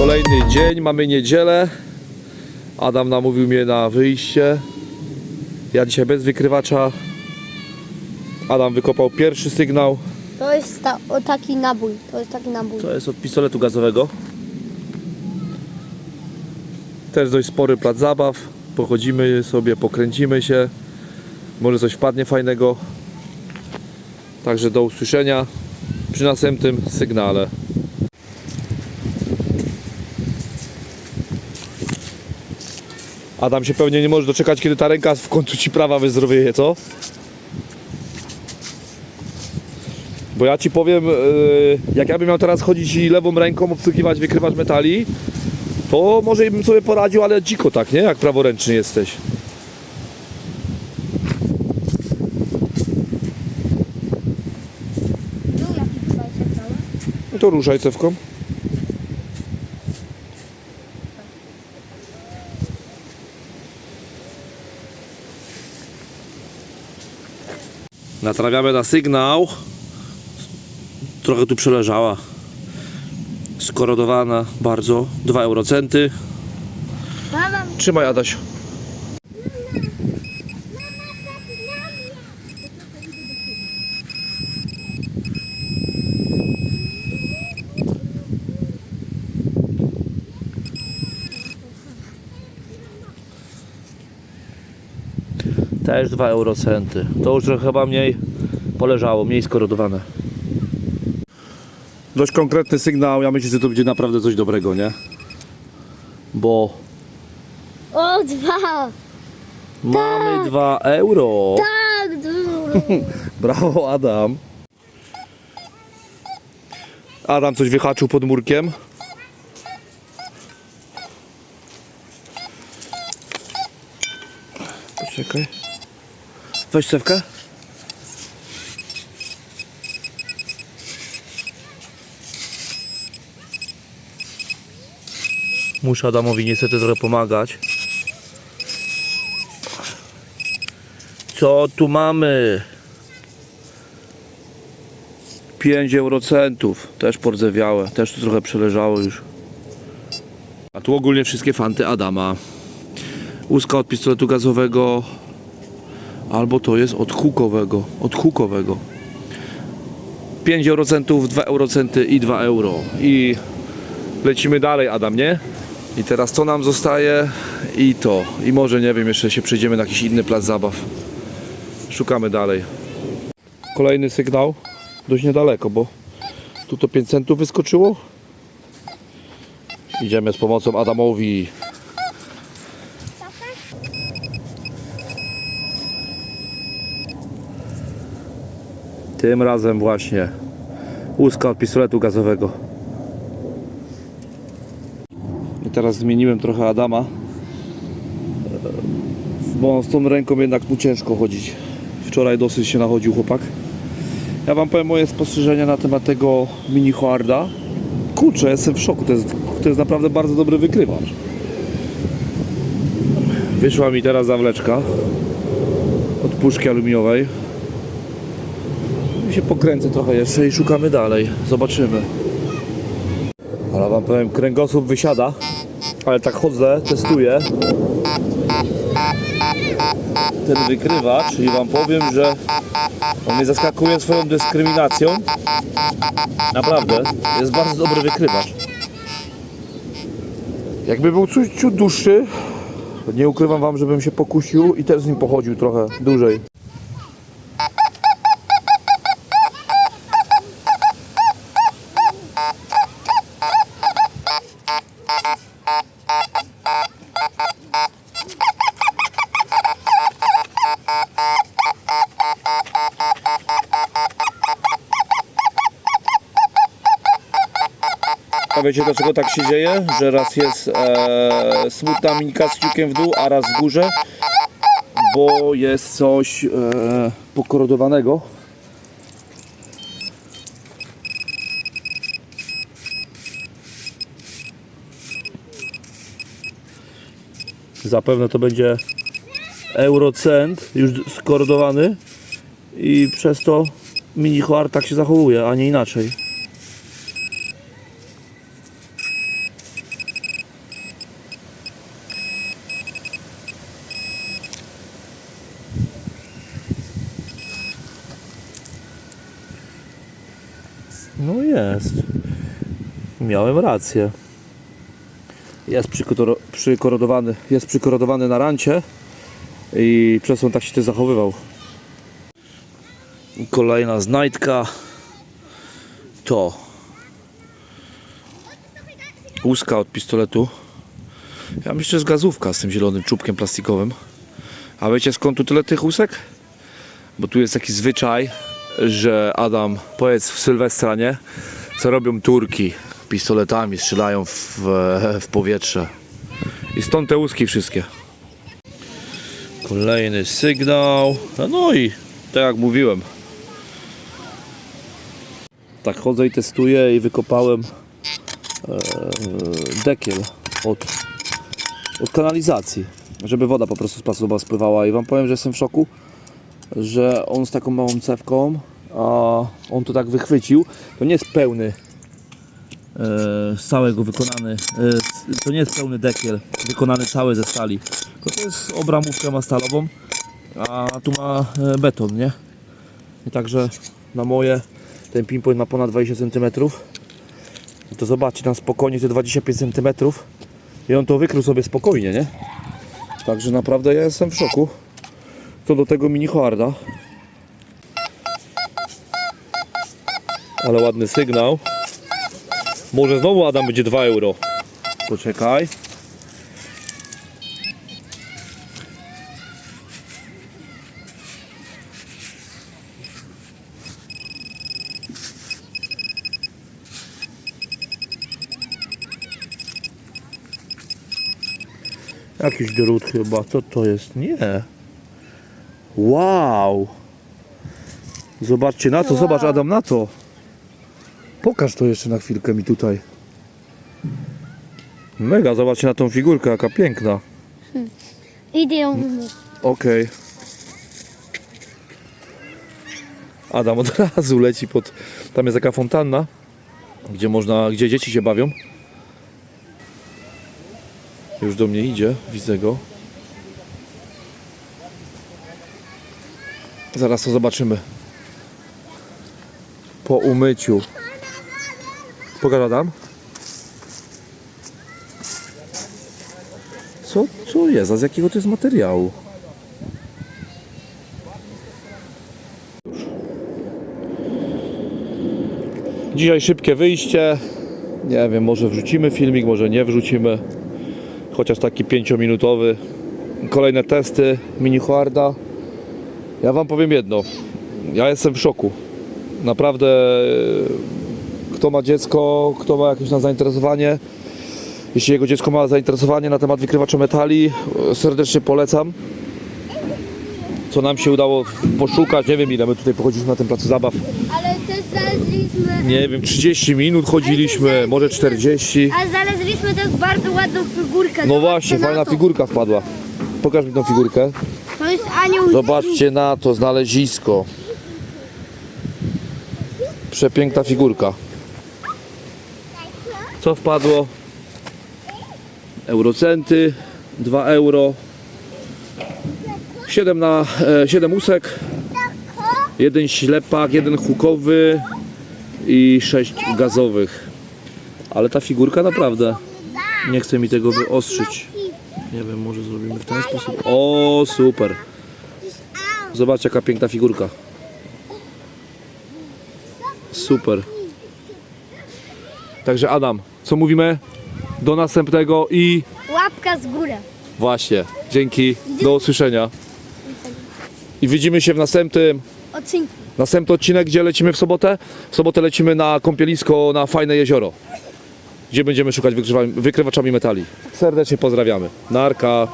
Kolejny dzień, mamy niedzielę. Adam namówił mnie na wyjście. Ja dzisiaj bez wykrywacza. Adam wykopał pierwszy sygnał. To jest ta, o, taki nabój. To jest taki nabój. To jest od pistoletu gazowego. Też dość spory plac zabaw. Pochodzimy sobie, pokręcimy się. Może coś wpadnie fajnego. Także do usłyszenia przy następnym sygnale. Adam się pewnie nie może doczekać, kiedy ta ręka w końcu ci prawa wyzdrowieje, co? Bo ja ci powiem, yy, jak ja bym miał teraz chodzić i lewą ręką obsługiwać wykrywacz metali, to może bym sobie poradził, ale dziko tak, nie? Jak praworęczny jesteś. No? No to ruszaj cewką. Natrawiamy na sygnał. Trochę tu przeleżała. Skorodowana bardzo. 2 eurocenty. Trzymaj Adaś. Też 2 eurocenty. To już trochę chyba mniej poleżało, mniej skorodowane. Dość konkretny sygnał. Ja myślę, że to będzie naprawdę coś dobrego, nie? Bo o dwa! Mamy 2 euro. Tak, dużo. Brawo, Adam. Adam coś wyhaczył pod murkiem. Poczekaj. Weź cewkę. Muszę Adamowi niestety trochę pomagać. Co tu mamy? 5 eurocentów, też pordzewiałe, też tu trochę przeleżało już. A tu ogólnie wszystkie fanty Adama. Łuska od pistoletu gazowego, albo to jest od hukowego, od hukowego. 5 eurocentów, 2 eurocenty i 2 euro. I lecimy dalej, Adam, nie? I teraz co nam zostaje? I to. I może, nie wiem, jeszcze się przejdziemy na jakiś inny plac zabaw. Szukamy dalej. Kolejny sygnał. Dość niedaleko, bo tu to 5 centów wyskoczyło. Idziemy z pomocą Adamowi. Tym razem właśnie łuska od pistoletu gazowego. I teraz zmieniłem trochę Adama, bo z tą ręką jednak mu ciężko chodzić. Wczoraj dosyć się nachodził chłopak. Ja wam powiem moje spostrzeżenia na temat tego mini Hoarda. Kurczę, jestem w szoku. To jest, to jest naprawdę bardzo dobry wykrywacz. Wyszła mi teraz zawleczka od puszki aluminiowej. I się pokręcę trochę jeszcze i szukamy dalej. Zobaczymy. Ale wam powiem, kręgosłup wysiada. Ale tak chodzę, testuję ten wykrywacz i wam powiem, że on mnie zaskakuje swoją dyskryminacją. Naprawdę, jest bardzo dobry wykrywacz. Jakby był ciut dłuższy, nie ukrywam wam, żebym się pokusił i też z nim pochodził trochę dłużej. A wiecie dlaczego tak się dzieje? Że raz jest e, smutna minika z kciukiem w dół, a raz w górze? Bo jest coś e, pokorodowanego. Zapewne to będzie eurocent już skorodowany i przez to mini tak się zachowuje, a nie inaczej. No jest. Miałem rację. Jest przykorodowany, jest przykorodowany na rancie i przez on tak się to zachowywał. Kolejna znajdka to łuska od pistoletu. Ja myślę, że jest gazówka z tym zielonym czubkiem plastikowym. A wiecie skąd tu tyle tych łusek? Bo tu jest taki zwyczaj, że Adam, powiedz w Sylwestra, nie? Co robią Turki pistoletami, strzelają w, w powietrze. I stąd te łuski wszystkie. Kolejny sygnał. No i tak jak mówiłem. Tak chodzę i testuję i wykopałem e, dekiel od, od kanalizacji, żeby woda po prostu z placuba spływała i wam powiem, że jestem w szoku, że on z taką małą cewką, a on to tak wychwycił, to nie jest pełny e, z całego wykonany, e, to nie jest pełny dekiel wykonany cały ze stali, tylko to jest obramówkę ma stalową, a tu ma e, beton, nie? I także na moje ten pinpoint ma ponad 20 cm. To zobaczcie tam spokojnie te 25 cm i on to wykrył sobie spokojnie, nie? Także naprawdę ja jestem w szoku. Co do tego mini harda. Ale ładny sygnał. Może znowu Adam będzie 2 euro. Poczekaj. Jakiś drut chyba. Co to jest? Nie. Wow. Zobaczcie na to. Zobacz Adam na to. Pokaż to jeszcze na chwilkę mi tutaj. Mega, zobaczcie na tą figurkę, jaka piękna. Idę ją wymyć. Okej. Adam od razu leci pod. Tam jest taka fontanna, gdzie można, gdzie dzieci się bawią. Już do mnie idzie, widzę go. Zaraz to zobaczymy. Po umyciu. Pokaż Adam. Co, co jest? A z jakiego to jest materiału? Dzisiaj szybkie wyjście. Nie wiem, może wrzucimy filmik, może nie wrzucimy. Chociaż taki 5-minutowy. Kolejne testy mini harda. Ja wam powiem jedno. Ja jestem w szoku. Naprawdę e, kto ma dziecko, kto ma jakieś na zainteresowanie, jeśli jego dziecko ma zainteresowanie na temat wykrywacza metali, e, serdecznie polecam. Co nam się udało poszukać, nie wiem ile my tutaj pochodziliśmy na tym placu zabaw. Ale też znaleźliśmy... Nie wiem, 30 minut chodziliśmy, może 40. A znaleźliśmy też bardzo ładną figurkę. No Zobaczcie właśnie, na fajna to. figurka wpadła. Pokaż mi tą figurkę. To jest anioł. Zobaczcie na to znalezisko. Przepiękna figurka. Co wpadło? Eurocenty, 2 euro. 7 na e, 7 łusek. Jeden ślepak, jeden hukowy i 6 gazowych. Ale ta figurka naprawdę nie chce mi tego wyostrzyć. Nie wiem, może zrobimy w ten sposób. O, super. Zobacz jaka piękna figurka. Super. Także Adam, co mówimy? Do następnego i Łapka z górę. właśnie. Dzięki. Do usłyszenia. I widzimy się w następnym Odcinki. Następny odcinek, gdzie lecimy w sobotę? W sobotę lecimy na kąpielisko na fajne jezioro, gdzie będziemy szukać wykrywa- wykrywaczami metali. Serdecznie pozdrawiamy. Narka.